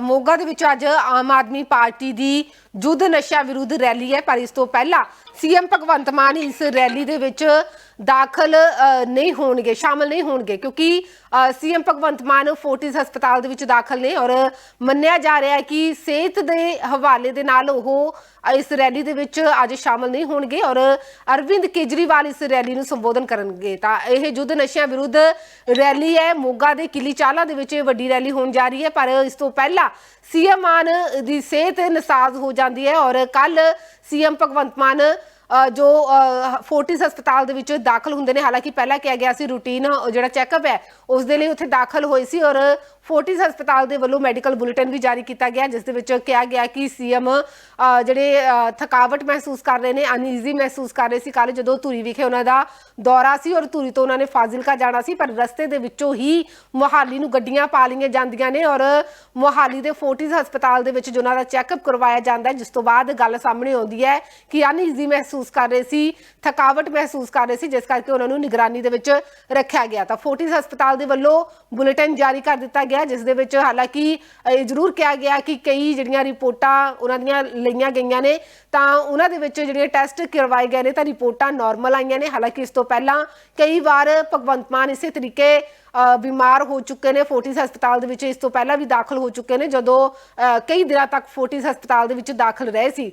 ਮੋਗਾ ਦੇ ਵਿੱਚ ਅੱਜ ਆਮ ਆਦਮੀ ਪਾਰਟੀ ਦੀ ਜੁੱਧ ਨਸ਼ਾ ਵਿਰੁੱਧ ਰੈਲੀ ਹੈ, ਪਰ ਇਸ ਤੋਂ ਪਹਿਲਾਂ ਸੀਐਮ ਭਗਵੰਤ ਮਾਨ ਇਸ ਰੈਲੀ ਦੇ ਵਿੱਚ ਦਾਖਲ ਨਹੀਂ ਹੋਣਗੇ, ਸ਼ਾਮਲ ਨਹੀਂ ਹੋਣਗੇ, ਕਿਉਂਕਿ ਸੀਐਮ ਭਗਵੰਤ ਮਾਨ ਫੋਰਟਿਸ ਹਸਪਤਾਲ ਦੇ ਵਿੱਚ ਦਾਖਲ ਨੇ ਔਰ ਮੰਨਿਆ ਜਾ ਰਿਹਾ ਹੈ ਕਿ ਸਿਹਤ ਦੇ ਹਵਾਲੇ ਦੇ ਨਾਲ ਉਹ ਇਸ ਰੈਲੀ ਦੇ ਵਿੱਚ ਅੱਜ ਸ਼ਾਮਲ ਨਹੀਂ ਹੋਣਗੇ ਔਰ ਅਰਵਿੰਦ ਕੇਜਰੀਵਾਲ ਇਸ ਰੈਲੀ ਨੂੰ ਸੰਬੋਧਨ ਕਰਨਗੇ। ਤਾਂ ਇਹ ਜੁੱਧ ਨਸ਼ਿਆਂ ਵਿਰੁੱਧ ਰੈਲੀ ਹੈ, ਮੋਗਾ ਦੇ ਕਿਲੀ ਚਾਲਾ ਦੇ ਵਿੱਚ ਵੱਡੀ ਰੈਲੀ ਹੋਣ ਜਾ ਰਹੀ ਹੈ, ਪਰ ਇਸ ਤੋਂ ਪਹਿਲਾਂ ਸੀਐਮ ਮਾਨ ਦੀ ਸਿਹਤ ਨਸਾਜ਼ ਹੋ ਜਾ ਜਾਂਦੀ ਹੈ ਔਰ ਕੱਲ ਸੀਐਮ ਭਗਵੰਤ ਮਾਨ ਅ, ਜੋ ਅ, ਫੋਰਟਿਸ ਹਸਪਤਾਲ ਦੇ ਵਿੱਚ ਦਾਖਲ ਹੁੰਦੇ ਨੇ ਹਾਲਾਂਕਿ ਪਹਿਲਾਂ ਕਿਹਾ ਗਿਆ ਸੀ ਰੂਟੀਨ ਜਿਹੜਾ ਚੈੱਕਅਪ ਹੈ ਉਸ ਦੇ ਲਈ ਉੱਥੇ ਦਾਖਲ ਹੋਏ ਸੀ ਔਰ ਫੋਰਟਿਸ ਹਸਪਤਾਲ ਦੇ ਵੱਲੋਂ ਮੈਡੀਕਲ ਬੁਲੇਟਿਨ ਵੀ ਜਾਰੀ ਕੀਤਾ ਗਿਆ, ਜਿਸ ਦੇ ਵਿੱਚ ਕਿਹਾ ਗਿਆ ਕਿ ਸੀਐਮ ਜਿਹੜੇ ਥਕਾਵਟ ਮਹਿਸੂਸ ਕਰ ਰਹੇ ਨੇ, ਅਨਈਜ਼ੀ ਮਹਿਸੂਸ ਕਰ ਰਹੇ ਸੀ ਕੱਲ ਜਦੋਂ ਧੂਰੀ ਵਿਖੇ ਉਹਨਾਂ ਦਾ ਦੌਰਾ ਸੀ ਔਰ ਧੂਰੀ ਤੋਂ ਉਹਨਾਂ ਨੇ ਫਾਜ਼ਿਲਕਾ ਜਾਣਾ ਸੀ, ਪਰ ਰਸਤੇ ਦੇ ਵਿੱਚੋਂ ਹੀ ਮੁਹਾਲੀ ਨੂੰ ਗੱਡੀਆਂ ਪਾ ਲਈਆਂ ਜਾਂਦੀਆਂ ਨੇ ਔਰ ਮੁਹਾਲੀ ਦੇ ਫੋਰਟਿਸ ਹਸਪਤਾਲ ਦੇ ਵਿੱਚ ਉਹਨਾਂ ਦਾ ਚੈੱਕਅਪ ਕਰਵਾਇਆ ਜਾਂਦਾ ਜਿਸ ਤੋਂ ਬਾਅਦ ਗੱਲ ਸਾਹਮਣੇ ਆਉਂਦੀ ਹੈ ਕਿ ਅਨਈਜ਼ੀ ਮਹਿਸੂਸ ਕਰ ਰਹੇ ਸੀ, ਥਕਾਵਟ ਮਹਿਸੂਸ ਕਰ ਰਹੇ ਸੀ, ਜਿਸ ਕਰਕੇ ਉਹਨਾਂ ਨੂੰ ਨਿਗਰਾਨੀ ਦੇ ਵਿੱਚ ਰੱਖਿਆ ਗਿਆ। ਤਾਂ ਫੋਰਟਿਸ ਹਸਪਤਾਲ ਦੇ ਵੱਲੋਂ ਬੁਲੇਟਿਨ ਜਾਰੀ ਕਰ ਦਿੱਤਾ ਗਿਆ ਜਿਸ ਦੇ ਵਿੱਚ ਹਾਲਾਂਕਿ ਇਹ ਜ਼ਰੂਰ ਕਿਹਾ ਗਿਆ ਕਿ ਕਈ ਜਿਹੜੀਆਂ ਰਿਪੋਰਟਾਂ ਉਹਨਾਂ ਦੀਆਂ ਲਈਆਂ ਗਈਆਂ ਨੇ, ਤਾਂ ਉਹਨਾਂ ਦੇ ਵਿੱਚ ਜਿਹੜੇ ਟੈਸਟ ਕਰਵਾਏ ਗਏ ਨੇ ਤਾਂ ਰਿਪੋਰਟਾਂ ਨਾਰਮਲ ਆਈਆਂ ਨੇ। ਹਾਲਾਂਕਿ ਇਸ ਤੋਂ ਪਹਿਲਾਂ ਕਈ ਵਾਰ ਭਗਵੰਤ ਮਾਨ ਇਸੇ ਤਰੀਕੇ ਬਿਮਾਰ ਹੋ ਚੁੱਕੇ ਨੇ ਫੋਰਟਿਸ ਹਸਪਤਾਲ ਦੇ ਵਿੱਚ ਇਸ ਤੋਂ ਪਹਿਲਾਂ ਵੀ ਦਾਖਲ ਹੋ ਚੁੱਕੇ ਨੇ, ਜਦੋਂ ਕਈ ਦਿਨਾਂ ਤੱਕ ਫੋਰਟਿਸ ਹਸਪਤਾਲ ਦੇ ਵਿੱਚ ਦਾਖਲ ਰਹੇ ਸੀ।